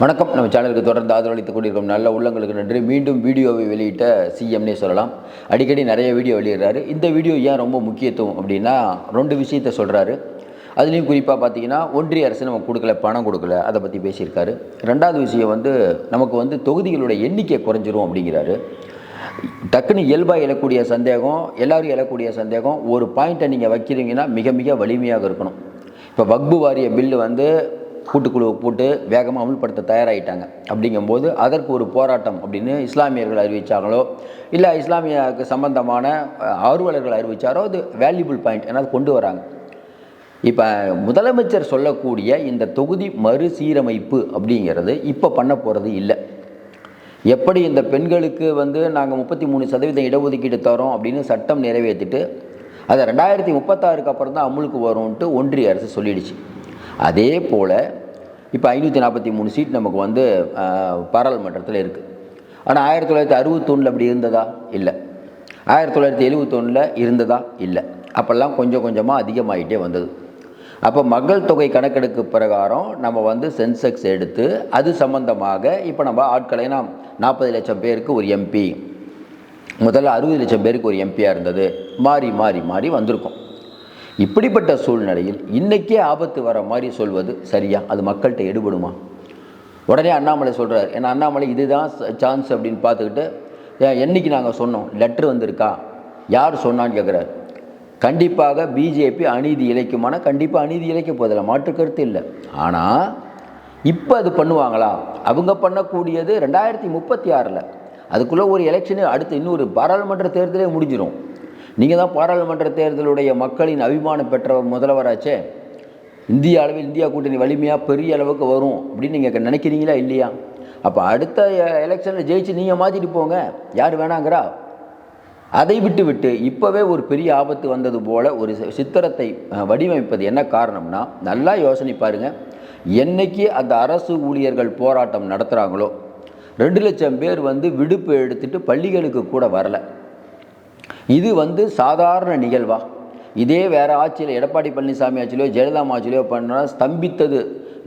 வணக்கம். நம்ம சேனலுக்கு தொடர்ந்து ஆதரவளித்துக் கொண்டிருக்கும் நல்ல உள்ளங்களுக்கு நன்றி. மீண்டும் வீடியோவை வெளியிட்ட சிஎம்னே சொல்லலாம். அடிக்கடி நிறைய வீடியோ வெளியிடுறாரு. இந்த வீடியோ ஏன் ரொம்ப முக்கியத்துவம் அப்படின்னா ரெண்டு விஷயத்த சொல்கிறாரு அதுலேயும் குறிப்பாக பார்த்தீங்கன்னா ஒன்றிய அரசு நமக்கு கொடுக்கல பணம் கொடுக்கல அதை பற்றி பேசியிருக்காரு. ரெண்டாவது விஷயம் வந்து நமக்கு வந்து தொகுதிகளோட எண்ணிக்கை குறைஞ்சிரும் அப்படிங்கிறாரு. டக்குன்னு இயல்பாக எழக்கூடிய சந்தேகம் எல்லோரும் எழக்கூடிய சந்தேகம் ஒரு பாயிண்ட்டை நீங்கள் வைக்கிறீங்கன்னா மிக மிக வலிமையாக இருக்கணும். இப்போ வக்பு வாரிய பில்லு வந்து கூட்டுக்குழுவை போட்டு வேகமாக அமல்படுத்த தயாராகிட்டாங்க அப்படிங்கும்போது அதற்கு ஒரு போராட்டம் அப்படின்னு இஸ்லாமியர்கள் அறிவித்தாங்களோ இல்லை இஸ்லாமியாவுக்கு சம்பந்தமான ஆர்வலர்கள் அறிவித்தாரோ அது வேல்யூபிள் பாயிண்ட் ஏன்னா கொண்டு வராங்க. இப்போ முதலமைச்சர் சொல்லக்கூடிய இந்த தொகுதி மறுசீரமைப்பு அப்படிங்கிறது இப்போ பண்ண போகிறது இல்லை. எப்படி இந்த பெண்களுக்கு வந்து நாங்கள் முப்பத்தி மூணு சதவீதம் இடஒதுக்கீடு தரோம் அப்படின்னு சட்டம் நிறைவேற்றிட்டு அதை ரெண்டாயிரத்தி முப்பத்தாறுக்கு அப்புறம் தான் அமுலுக்கு வரும்ன்ட்டு ஒன்றிய அரசு சொல்லிடுச்சு. அதே போல் இப்போ ஐநூற்றி நாற்பத்தி மூணு சீட் நமக்கு வந்து பாராளுமன்றத்தில் இருக்குது ஆனால் ஆயிரத்தி தொள்ளாயிரத்தி அறுபத்தொன்னில் அப்படி இருந்ததா? இல்லை. ஆயிரத்தி தொள்ளாயிரத்தி எழுபத்தொன்னில் இருந்ததா? இல்லை. அப்போல்லாம் கொஞ்சம் கொஞ்சமாக அதிகமாகிட்டே வந்தது. அப்போ மக்கள் தொகை கணக்கெடுப்பு பிரகாரம் நம்ம வந்து சென்செக்ஸ் எடுத்து அது சம்பந்தமாக இப்போ நம்ம ஆட்களை நாம் நாற்பது லட்சம் பேருக்கு ஒரு எம்பி முதல்ல அறுபது லட்சம் பேருக்கு ஒரு எம்பியாக இருந்தது. மாறி மாறி மாறி வந்திருக்கோம். இப்படிப்பட்ட சூழ்நிலையில் இன்றைக்கே ஆபத்து வர மாதிரி சொல்வது சரியா? அது மக்கள்கிட்ட எடுபடுமா? உடனே அண்ணாமலை சொல்கிறார் ஏன்னா அண்ணாமலை இதுதான் சான்ஸ் அப்படின்னு பார்த்துக்கிட்டு என்றைக்கு என்னைக்கு நாங்கள் சொன்னோம்? லெட்ரு வந்திருக்கா? யார் சொன்னான்னு கேட்குறாரு கண்டிப்பாக பிஜேபி அநீதி இழைக்குமானால் கண்டிப்பாக அநீதி இழைக்க போதில்லை மாற்று கருத்து இல்லை. ஆனால் இப்போ அது பண்ணுவாங்களா? அவங்க பண்ணக்கூடியது ரெண்டாயிரத்தி முப்பத்தி ஆறில். அதுக்குள்ளே ஒரு எலெக்ஷனு அடுத்து இன்னொரு பாராளுமன்ற தேர்தலே முடிஞ்சிடும் நீங்கள் தான் பாராளுமன்ற தேர்தலுடைய மக்களின் அபிமானம் பெற்ற முதல்வராச்சே. இந்திய அளவில் இந்தியா கூட்டணி வலிமையாக பெரிய அளவுக்கு வரும் அப்படின்னு நீங்கள் நினைக்கிறீங்களா இல்லையா? அப்போ அடுத்த எலெக்ஷனில் ஜெயிச்சு நீங்கள் மாற்றிட்டு போங்க. யார் வேணாங்கிறா? அதை விட்டு விட்டு இப்போவே ஒரு பெரிய ஆபத்து வந்தது போல் ஒரு சி- சித்திரத்தை வடிவமைப்பது என்ன காரணம்னா நல்லா யோசனை பாருங்கள் என்னைக்கு அந்த அரசு ஊழியர்கள் போராட்டம் நடத்துகிறாங்களோ ரெண்டு லட்சம் பேர் வந்து விடுப்பு எடுத்துட்டு பள்ளிகளுக்கு கூட வரலை. இது வந்து சாதாரண நிகழ்வா? இதே வேறு ஆட்சியில் எடப்பாடி பழனிசாமி ஆட்சியிலோ ஜெயலலிதா ஆட்சியிலோ பண்ணால் ஸ்தம்பித்தது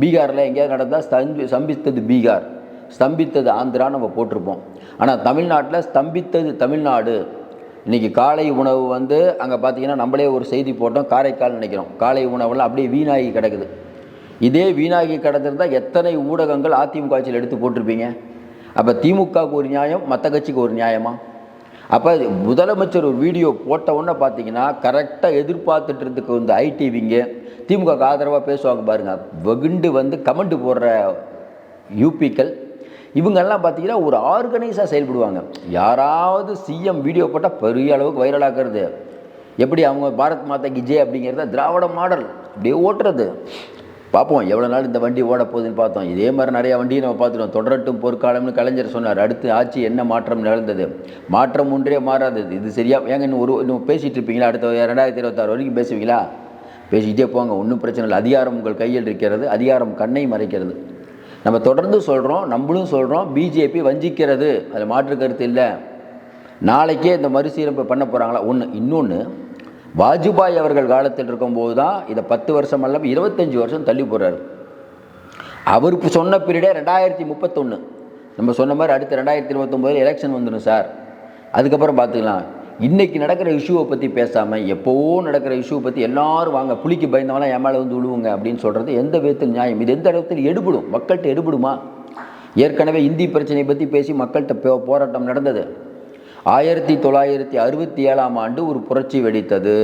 பீகாரில் எங்கேயாவது நடந்தால் ஸ்தம்பி ஸ்தம்பித்தது பீகார். ஸ்தம்பித்தது ஆந்திரா நம்ம போட்டிருப்போம். ஆனால் தமிழ்நாட்டில் ஸ்தம்பித்தது தமிழ்நாடு. இன்றைக்கி காலை உணவு வந்து அங்கே பார்த்தீங்கன்னா நம்மளே ஒரு செய்தி போட்டோம் காரைக்கால் நினைக்கிறோம். காலை உணவுலாம் அப்படியே வீணாகி கிடக்குது. இதே வீணாகி கிடந்திருந்தால் எத்தனை ஊடகங்கள் அதிமுக ஆட்சியில் எடுத்து போட்டிருப்பீங்க? அப்போ திமுகவுக்கு ஒரு நியாயம் மற்ற கட்சிக்கு ஒரு நியாயமா? அப்போ முதலமைச்சர் ஒரு வீடியோ போட்ட உடனே பார்த்தீங்கன்னா கரெக்டாக எதிர்பார்த்துட்டு இருந்துக்கு வந்து ஐடிவிங்க திமுக ஆதரவாக பேசுவாங்க பாருங்கள் வெகுண்டு வந்து கமெண்ட் போடுற யூபிக்கள் இவங்கெல்லாம் பார்த்தீங்கன்னா ஒரு ஆர்கனைஸாக செயல்படுவாங்க. யாராவது சிஎம் வீடியோ போட்டால் பெரிய அளவுக்கு வைரலாக்குறது எப்படி அவங்க பாரத் மாதா கி ஜெய் அப்படிங்கிறத திராவிட மாடல் அப்படியே ஓட்டுறது. பார்ப்போம் எவ்வளோ நாள் இந்த வண்டி ஓட போகுதுன்னு பார்த்தோம். இதே மாதிரி நிறைய வண்டியை நம்ம பார்த்துட்டோம் தொடரட்டும் பொற்காலம்னு கலைஞர் சொன்னார். அடுத்து ஆட்சி என்ன மாற்றம் நிகழ்ந்தது? மாற்றம் ஒன்றே மாறாதது இது சரியா? ஏங்க இன்னும் ஒரு இன்னும் பேசிகிட்டு இருப்பீங்களா? அடுத்த ரெண்டாயிரத்தி இருபத்தாறு வரைக்கும் பேசுவீங்களா? பேசிக்கிட்டே போங்க. ஒன்றும் பிரச்சனை இல்லை. அதிகாரம் உங்கள் கையில் இருக்கிறது. அதிகாரம் கண்ணை மறைக்கிறது. நம்ம தொடர்ந்து சொல்கிறோம் நம்மளும் சொல்கிறோம் பிஜேபி வஞ்சிக்கிறது. அதில் மாற்று கருத்து இல்லை. நாளைக்கே இந்த மறுசீரமைப்பு பண்ண போகிறாங்களா ஒன்று இன்னொன்று வாஜ்பாய் அவர்கள் காலத்தில் இருக்கும்போது தான் இதை பத்து வருஷம் அல்ல இருபத்தஞ்சி வருஷம் தள்ளி போடுறாரு அவருக்கு சொன்ன பீரியடே ரெண்டாயிரத்தி முப்பத்தொன்று நம்ம சொன்ன மாதிரி அடுத்து ரெண்டாயிரத்தி இருபத்தொம்போது எலெக்ஷன் வந்துடும் சார். அதுக்கப்புறம் பார்த்துக்கலாம். இன்றைக்கி நடக்கிற இஷ்யூவை பற்றி பேசாமல் எப்போவோ நடக்கிற இஷ்யூவை பற்றி எல்லாரும் வாங்க புலிக்கு பயந்தவங்களாம் என் மேலே வந்து விழுவுங்க அப்படின்னு சொல்கிறது எந்த விதத்தில் நியாயம்? இது எந்த இடத்துல எடுபடும்? மக்கள்கிட்ட எடுபடுமா? ஏற்கனவே இந்தி பிரச்சனையை பற்றி பேசி மக்கள்கிட்ட போ- போராட்டம் நடந்தது. ஆயிரத்தி தொள்ளாயிரத்தி அறுபத்தி ஏழாம் ஆண்டு ஒரு புரட்சி வெடித்தது.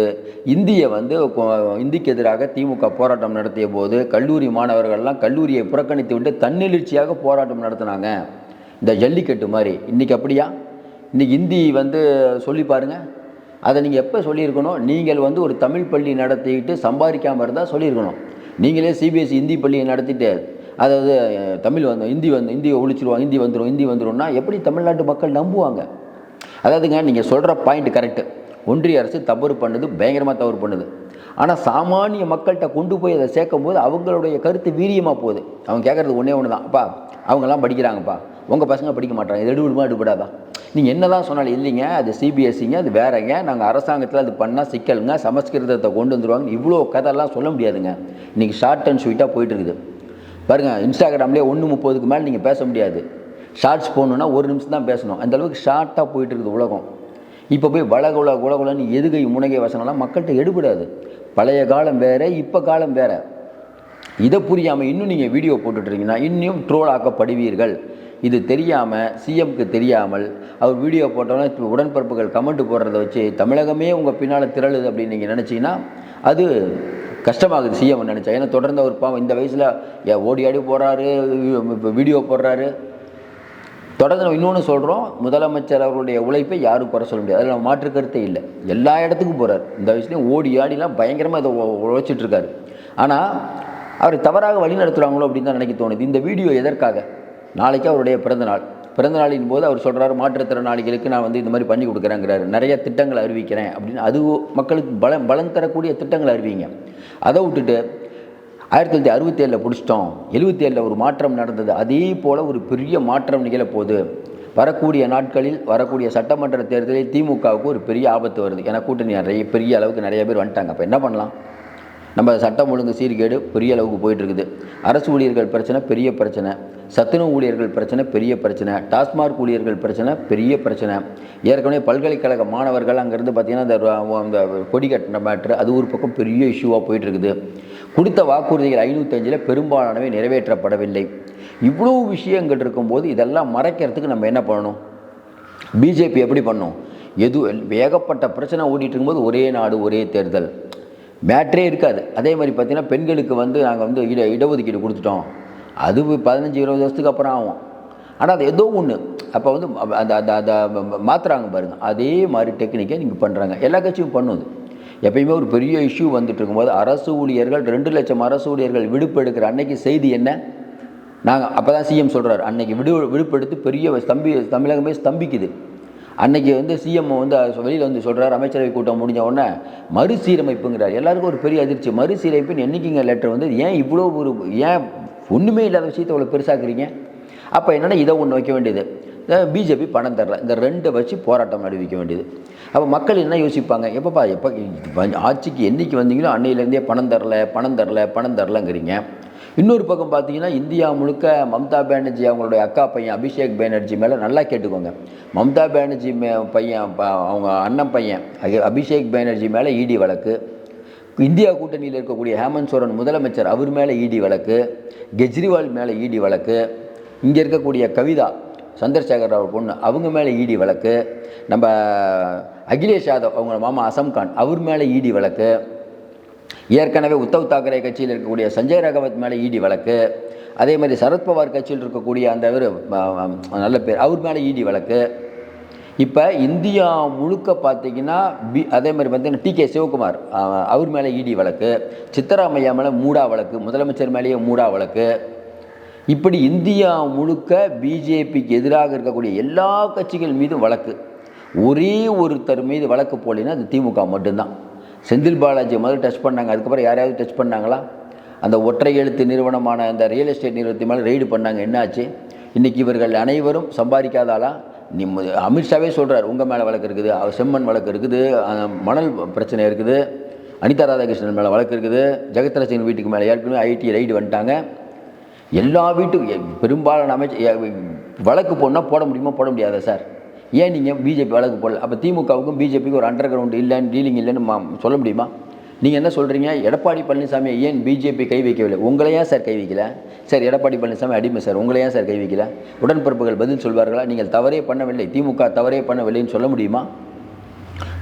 இந்தியை வந்து இந்திக்கு எதிராக திமுக போராட்டம் நடத்திய போது கல்லூரி மாணவர்கள்லாம் கல்லூரியை புறக்கணித்து விட்டு தன்னெழுச்சியாக போராட்டம் நடத்தினாங்க. இந்த ஜல்லிக்கட்டு மாதிரி. இன்றைக்கி அப்படியா? இன்றைக்கி இந்தி வந்து சொல்லி பாருங்க. அதை நீங்கள் எப்போ சொல்லியிருக்கணும்? நீங்கள் வந்து ஒரு தமிழ் பள்ளி நடத்திக்கிட்டு சம்பாதிக்காமல் இருந்தால் சொல்லியிருக்கணும். நீங்களே சிபிஎஸ்சி இந்தி பள்ளியை நடத்திட்டு அதாவது தமிழ் வந்து இந்தி வந்து இந்தியை ஒழிச்சிருவாங்க இந்தி வந்துடும் இந்தி வந்துடும்னா எப்படி தமிழ்நாட்டு மக்கள் நம்புவாங்க? அதாவதுங்க நீங்கள் சொல்கிற பாயிண்ட் கரெக்டு ஒன்றிய அரசு தவறு பண்ணுது பயங்கரமாக தவறு பண்ணுது. ஆனால் சாமானிய மக்கள்கிட்ட கொண்டு போய் அதை சேர்க்கும் போது அவங்களுடைய கருத்து வீரியமாக போகுது. அவங்க கேட்குறது ஒன்றே ஒன்று தான் அப்பா அவங்கெல்லாம் படிக்கிறாங்கப்பா. உங்கள் பசங்க படிக்க மாட்டாங்க இது எடுபடுமா எடுபடாதான் நீங்கள் என்ன தான் சொன்னாலும் இல்லைங்க. அது சிபிஎஸ்சிங்க அது வேறங்க. நாங்கள் அரசாங்கத்தில் அது பண்ணால் சிக்கலுங்க. சமஸ்கிருதத்தை கொண்டு வந்துடுவாங்க இவ்வளோ கதையெல்லாம் சொல்ல முடியாதுங்க. இன்றைக்கி ஷார்ட் அண்ட் ஸ்வீட்டாக போயிட்டு இருக்குது. பாருங்கள் இன்ஸ்டாகிராம்லேயே ஒன்று முப்பதுக்கு மேலே நீங்கள் பேச முடியாது. ஷார்ட்ஸ் போகணுன்னா ஒரு நிமிஷம் தான் பேசணும். அந்த அளவுக்கு ஷார்ட்டாக போயிட்டு இருக்குது உலகம். இப்போ போய் வளக உலக உலகுலன்னு எதுகை முனகை வசனம்லாம் மக்கள்கிட்ட எடுபடாது. பழைய காலம் வேறு இப்போ காலம் வேறு. இதை புரியாமல் இன்னும் நீங்கள் வீடியோ போட்டுட்ருக்கீங்கன்னா இன்னும் ட்ரோல் ஆக்கப்படுவீர்கள். இது தெரியாமல் சிஎம்க்கு தெரியாமல் அவர் வீடியோ போட்டோன்னா உடன்பிறப்புகள் கமெண்ட் போடுறத வச்சு தமிழகமே உங்கள் பின்னால் திரளுது அப்படின்னு நீங்கள் நினச்சிங்கன்னா அது கஷ்டமாகுது சிஎம் நினச்சா. ஏன்னா தொடர்ந்து அவர் பாவம் இந்த வயசில் ஏ ஓடி ஆடி போடுறாரு வீடியோ போடுறாரு. தொடர்ந்து நம்ம இன்னொன்று சொல்கிறோம் முதலமைச்சர் அவருடைய உழைப்பை யாரும் குறை சொல்ல முடியாது. அதில் மாற்று கருத்தே இல்லை. எல்லா இடத்துக்கும் போகிறார் இந்த வயசுலேயும் ஓடி ஆடிலாம் பயங்கரமாக இதை உழைச்சிட்ருக்காரு உழைச்சிட்டு ஆனால் அவர் தவறாக வழி நடத்துகிறாங்களோ அப்படின்னு தான் நினைக்க தோணுது. இந்த வீடியோ எதற்காக? நாளைக்கு அவருடைய பிறந்தநாள் பிறந்தநாளின் போது அவர் சொல்கிறார் மாற்றுத்திறனாளிகளுக்கு நான் வந்து இந்த மாதிரி பண்ணி கொடுக்குறேங்கிறாரு. நிறைய திட்டங்களை அறிவிக்கிறேன். அப்படின்னு. அது மக்களுக்கு பலம் பலம் தரக்கூடிய திட்டங்களை அறிவிங்க. அதை விட்டுட்டு ஆயிரத்தி தொள்ளாயிரத்தி அறுபத்தி ஏழில் பிடிச்சிட்டோம் எழுபத்தேழில் ஒரு மாற்றம் நடந்தது அதே போல் ஒரு பெரிய மாற்றம் நிகழப்போகுது வரக்கூடிய நாட்களில் வரக்கூடிய சட்டமன்ற தேர்தலில் திமுகவுக்கு ஒரு பெரிய ஆபத்து வருது ஏன்னா கூட்டணி நிறைய பெரிய அளவுக்கு நிறைய பேர் வந்துட்டாங்க அப்போ என்ன பண்ணலாம் நம்ம சட்டம் ஒழுங்கு சீர்கேடு பெரிய அளவுக்கு போயிட்டுருக்குது அரசு ஊழியர்கள் பிரச்சனை பெரிய பிரச்சனை சத்துணவு ஊழியர்கள் பிரச்சனை பெரிய பிரச்சனை டாஸ்மார்க் ஊழியர்கள் பிரச்சனை பெரிய பிரச்சனை ஏற்கனவே பல்கலைக்கழக மாணவர்கள் அங்கேருந்து பார்த்தீங்கன்னா இந்த கொடி கட்டின மேட்ரு அது ஒரு பக்கம் பெரிய இஷ்யூவாக போயிட்டு இருக்குது கொடுத்த வாக்குறுதிகள் ஐநூற்றஞ்சில் பெரும்பாலானவை நிறைவேற்றப்படவில்லை. இவ்வளோ விஷயங்கள் இருக்கும்போது இதெல்லாம் மறைக்கிறதுக்கு நம்ம என்ன பண்ணணும்? பிஜேபி எப்படி பண்ணும்? எது ஏகப்பட்ட பிரச்சனை ஓடிட்டு இருக்கும்போது ஒரே நாடு ஒரே தேர்தல். மேட்ரே இருக்காது. அதே மாதிரி பார்த்திங்கன்னா பெண்களுக்கு வந்து நாங்கள் வந்து இட இடஒதுக்கீடு கொடுத்துட்டோம். அது பதினஞ்சு இருபது வருஷத்துக்கு அப்புறம் ஆகும். ஆனால் அது ஏதோ ஒன்று அப்போ வந்து அந்த அந்த அந்த மாற்றுறாங்க பாருங்கள் அதே மாதிரி டெக்னிக்கை நீங்கள் பண்ணுறாங்க எல்லா கட்சியும் பண்ணுது எப்பயுமே ஒரு பெரிய இஷ்யூ வந்துட்டு இருக்கும்போது அரசு ஊழியர்கள் ரெண்டு லட்சம் அரசு ஊழியர்கள் விடுப்பு எடுக்கிற அன்னைக்கு செய்தி என்ன? நாங்கள் அப்போ தான் சிஎம் சொல்கிறார் அன்னைக்கு விடு விடுப்பெடுத்து பெரிய ஸ்தம்பி தமிழகமே ஸ்தம்பிக்குது. அன்னைக்கு வந்து சிஎம் வந்து வெளியில் வந்து சொல்கிறார் அமைச்சரவை கூட்டம் முடிஞ்ச உடனே மறுசீரமைப்புங்கிறார். எல்லாருக்கும் ஒரு பெரிய அதிர்ச்சி. மறுசீரமைப்புன்னு என்றைக்குங்க லெட்டர் வந்து ஏன் இவ்வளோ ஒரு ஏன் ஒன்றுமே இல்லாத விஷயத்தை அவ்வளோ பெருசாக்குறீங்க? அப்போ என்னென்னா இதை ஒன்று வைக்க வேண்டியது. பிஜேபி பணம் தரல. இந்த ரெண்டை வச்சு போராட்டம் நடுவிக்க வேண்டியது. அப்போ மக்கள் என்ன யோசிப்பாங்க? எப்பப்பா எப்போ ஆட்சிக்கு என்றைக்கு வந்தீங்களோ அன்னையிலேருந்தே பணம் தரல பணம் தரல பணம் தரலங்கிறீங்க. இன்னொரு பக்கம் பார்த்தீங்கன்னா இந்தியா முழுக்க மம்தா பானர்ஜி அவங்களுடைய அக்கா பையன் அபிஷேக் பானர்ஜி மேலே நல்லா கேட்டுக்கோங்க. மம்தா பானர்ஜி மே பையன் ப- அவங்க அண்ணன் பையன் அபிஷேக் பானர்ஜி மேலே இடி வழக்கு. இந்தியா கூட்டணியில் இருக்கக்கூடிய ஹேமந்த் சோரன் முதலமைச்சர் அவர் மேலே இடி வழக்கு. கெஜ்ரிவால் மேலே இடி வழக்கு. இங்கே இருக்கக்கூடிய கவிதா சந்திரசேகர் ராவ் பொண்ணு அவங்க மேலே இடி வழக்கு. நம்ம அகிலேஷ் யாதவ் அவங்க மாமா அசம்கான் அவர் மேலே இடி வழக்கு. ஏற்கனவே உத்தவ் தாக்கரே கட்சியில் இருக்கக்கூடிய சஞ்சய் ரகவத் மேலே இடி வழக்கு. அதே மாதிரி சரத்பவார் கட்சியில் இருக்கக்கூடிய அந்த ஒரு நல்ல பேர் அவர் மேலே இடி வழக்கு. இப்போ இந்தியா முழுக்க பார்த்தீங்கன்னா பி அதே மாதிரி பார்த்தீங்கன்னா டி கே சிவகுமார் அவர் மேலே இடி வழக்கு. சித்தராமையா மேலே மூடா வழக்கு முதலமைச்சர் மேலேயே மூடா வழக்கு. இப்படி இந்தியா முழுக்க பிஜேபிக்கு எதிராக இருக்கக்கூடிய எல்லா கட்சிகள் மீதும் வழக்கு. ஒரே ஒருத்தர் மீது வழக்கு போலினா அது திமுக மட்டும்தான். செந்தில் பாலாஜி முதல்ல டச் பண்ணாங்க அதுக்கப்புறம் யாரையாவது டச் பண்ணாங்களா? அந்த ஒற்றை எழுத்து நிறுவனமான அந்த ரியல் எஸ்டேட் நிறுவனத்தின் மேலே ரெய்டு பண்ணாங்க என்னாச்சு? இன்றைக்கி இவர்கள் அனைவரும் சம்பாதிக்காதாலா நீ அமித்ஷாவே சொல்கிறார் உங்கள் மேலே வழக்கு இருக்குது செம்மன் வழக்கு இருக்குது மணல் பிரச்சனை இருக்குது அனிதா ராதாகிருஷ்ணன் மேலே வழக்கு இருக்குது ஜெகத்ரசிங் வீட்டுக்கு மேலே ஏற்கனவே ஐடி ரைடு வந்துட்டாங்க. எல்லா வீட்டுக்கும் பெரும்பாலான அமைச்சர் வழக்கு போனால் போட முடியுமா? போட முடியாதா சார்? ஏன் நீங்கள் பிஜேபி வழக்கு போடல? அப்போ திமுகவுக்கும் பிஜேபிக்கும் ஒரு அண்டர் கிரவுண்ட் இல்லைன்னு டீலிங் இல்லைன்னு சொல்ல முடியுமா? நீங்கள் என்ன சொல்கிறீங்க எடப்பாடி பழனிசாமி ஏன் பிஜேபி கை வைக்கவில்லை? உங்களை ஏன் சார் கை வைக்கல? சார் எடப்பாடி பழனிசாமி அடிமை சார். உங்களை ஏன் சார் கை வைக்கல? உடன்பிறப்புகள் பதில் சொல்வார்களா? நீங்கள் தவறே பண்ணவில்லை. திமுக தவறே பண்ணவில்லைன்னு சொல்ல முடியுமா?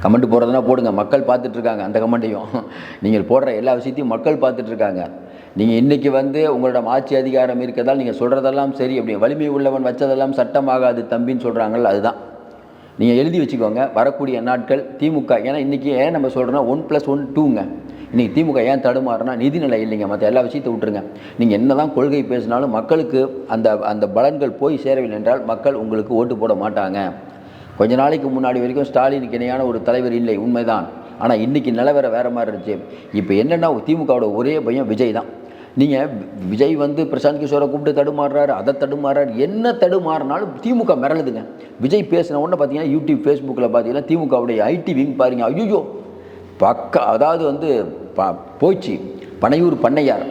கமெண்ட் போடுறதுனா போடுங்க. மக்கள் பார்த்துட்ருக்காங்க அந்த கமெண்ட்டையும் நீங்கள் போடுற எல்லா விஷயத்தையும் மக்கள் பார்த்துட்ருக்காங்க நீங்கள் இன்றைக்கி வந்து உங்களிடம் ஆட்சி அதிகாரம் இருக்கிறதால் நீங்கள் சொல்கிறதெல்லாம் சரி அப்படி வலிமை உள்ளவன் வச்சதெல்லாம் சட்டமாகாது தம்பின்னு சொல்கிறாங்கல்ல அதுதான். நீங்கள் எழுதி வச்சுக்கோங்க வரக்கூடிய நாட்கள் திமுக ஏன்னா இன்றைக்கி ஏன் நம்ம சொல்கிறோன்னா ஒன் ப்ளஸ் ஒன் டூங்க. இன்றைக்கி திமுக ஏன் தடுமாறுனா நிதிநிலை இல்லைங்க மற்ற எல்லா விஷயத்தை விட்டுருங்க. நீங்கள் என்ன தான் கொள்கை பேசினாலும் மக்களுக்கு அந்த அந்த பலன்கள் போய் சேரவில்லை என்றால் மக்கள் உங்களுக்கு ஓட்டு போட மாட்டாங்க. கொஞ்ச நாளைக்கு முன்னாடி வரைக்கும் ஸ்டாலினுக்கு இணையான ஒரு தலைவர் இல்லை உண்மைதான். ஆனால் இன்றைக்கி நிலவரம் வேறு மாதிரி இருந்துச்சு. இப்போ என்னென்னா திமுகவோட ஒரே பையன் விஜய் தான். நீங்கள் விஜய் வந்து பிரசாந்த் கிஷோரை கூப்பிட்டு தடுமாறுறாரு அதை தடுமாறுறாரு. என்ன தடுமாறினாலும் திமுக மிரளுதுங்க. விஜய் பேசின உடனே பார்த்தீங்கன்னா யூடியூப் ஃபேஸ்புக்கில் பார்த்தீங்கன்னா திமுகவுடைய ஐடி விங் பாருங்க. ஐயோ பக்கா அதாவது வந்து ப போச்சு. பனையூர் பண்ணையார்.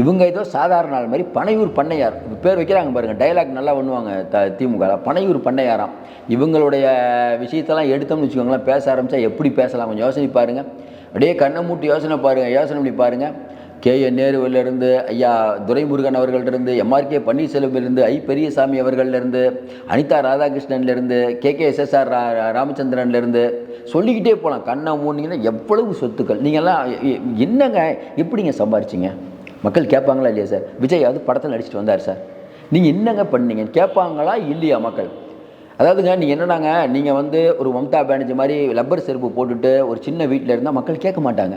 இவங்க ஏதோ சாதாரண ஆள் மாதிரி பனையூர் பண்ணையார். பேர் வைக்கிறாங்க பாருங்கள் டைலாக் நல்லா பண்ணுவாங்க த திமுக பனையூர் பண்ணையாராம். இவங்களுடைய விஷயத்தெல்லாம் எடுத்தோம்னு வச்சுக்கோங்களேன் பேச ஆரம்பித்தா எப்படி பேசலாம்? கொஞ்சம் யோசனை பாருங்கள் அப்படியே கண்ணை மூட்டு யோசனை பாருங்கள் யோசனை பண்ணி பாருங்கள் கே என் நேருவிலிருந்து ஐயா துரைமுருகன் அவர்கள்டிருந்து எம்ஆர்கே பன்னீர்செல்வமிலிருந்து ஐ பெரியசாமி அவர்கள்லேருந்து அனிதா ராதாகிருஷ்ணன்லேருந்து கே கே எஸ்எஸ்ஆர் ரா ராமச்சந்திரன்லேருந்து சொல்லிக்கிட்டே போகலாம் கண்ணை மூணுங்கன்னா எவ்வளவு சொத்துக்கள்? நீங்கள்லாம் என்னங்க எப்படிங்க சம்பாரிச்சிங்க? மக்கள் கேட்பாங்களா இல்லையா சார்? விஜய் அது படத்தில் நடிச்சிட்டு வந்தார் சார். நீங்கள் என்னங்க பண்ணீங்க? கேட்பாங்களா இல்லையா மக்கள்? அதாவதுங்க நீங்கள் என்னென்னாங்க நீங்கள் வந்து ஒரு மம்தா பேனர்ஜி மாதிரி லப்பர் செருப்பு போட்டுட்டு ஒரு சின்ன வீட்டில் இருந்தால் மக்கள் கேட்க மாட்டாங்க.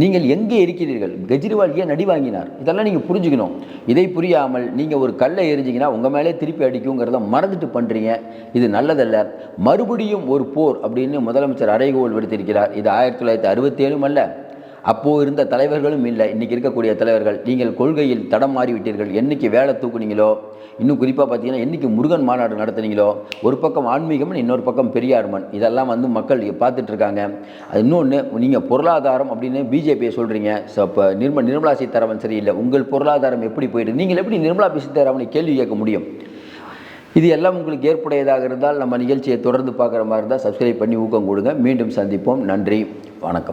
நீங்கள் எங்கே இருக்கிறீர்கள்? கெஜ்ரிவால் ஏன் நடி வாங்கினார்? இதெல்லாம் நீங்கள் புரிஞ்சுக்கணும். இதை புரியாமல் நீங்கள் ஒரு கல்லை எரிஞ்சிங்கன்னா உங்கள் மேலே திருப்பி அடிக்குங்கிறத மறந்துட்டு பண்ணுறீங்க இது நல்லதல்ல. மறுபடியும் ஒரு போர் அப்படின்னு முதலமைச்சர் அறைகோல் விடுத்திருக்கிறார். இது ஆயிரத்தி தொள்ளாயிரத்தி அறுபத்தேழும் அல்ல. அப்போது இருந்த தலைவர்களும் இல்லை. இன்றைக்கி இருக்கக்கூடிய தலைவர்கள் நீங்கள் கொள்கையில் தடம் மாறிவிட்டீர்கள். என்றைக்கு வேலை தூக்குனீங்களோ இன்னும் குறிப்பாக பார்த்தீங்கன்னா என்னைக்கு முருகன் மாநாடு நடத்துனீங்களோ ஒரு பக்கம் ஆன்மீகம்னு இன்னொரு பக்கம் பெரியார்மன். இதெல்லாம் வந்து மக்கள் பார்த்துட்ருக்காங்க அது இன்னொன்று நீங்கள் பொருளாதாரம் அப்படின்னு பிஜேபியை சொல்கிறீங்க ஸோ இப்போ நிர்ம நிர்மலா சீதாராமன் சரியில்லை. உங்கள் பொருளாதாரம் எப்படி போயிட்டு நீங்கள் எப்படி நிர்மலா சீதாராமனை கேள்வி கேட்க முடியும்? இது எல்லாம் உங்களுக்கு ஏற்புடையதாக இருந்தால் நம்ம நிகழ்ச்சியை தொடர்ந்து பார்க்குற மாதிரி இருந்தால் சப்ஸ்கிரைப் பண்ணி ஊக்கம் கொடுங்க. மீண்டும் சந்திப்போம். நன்றி. வணக்கம்.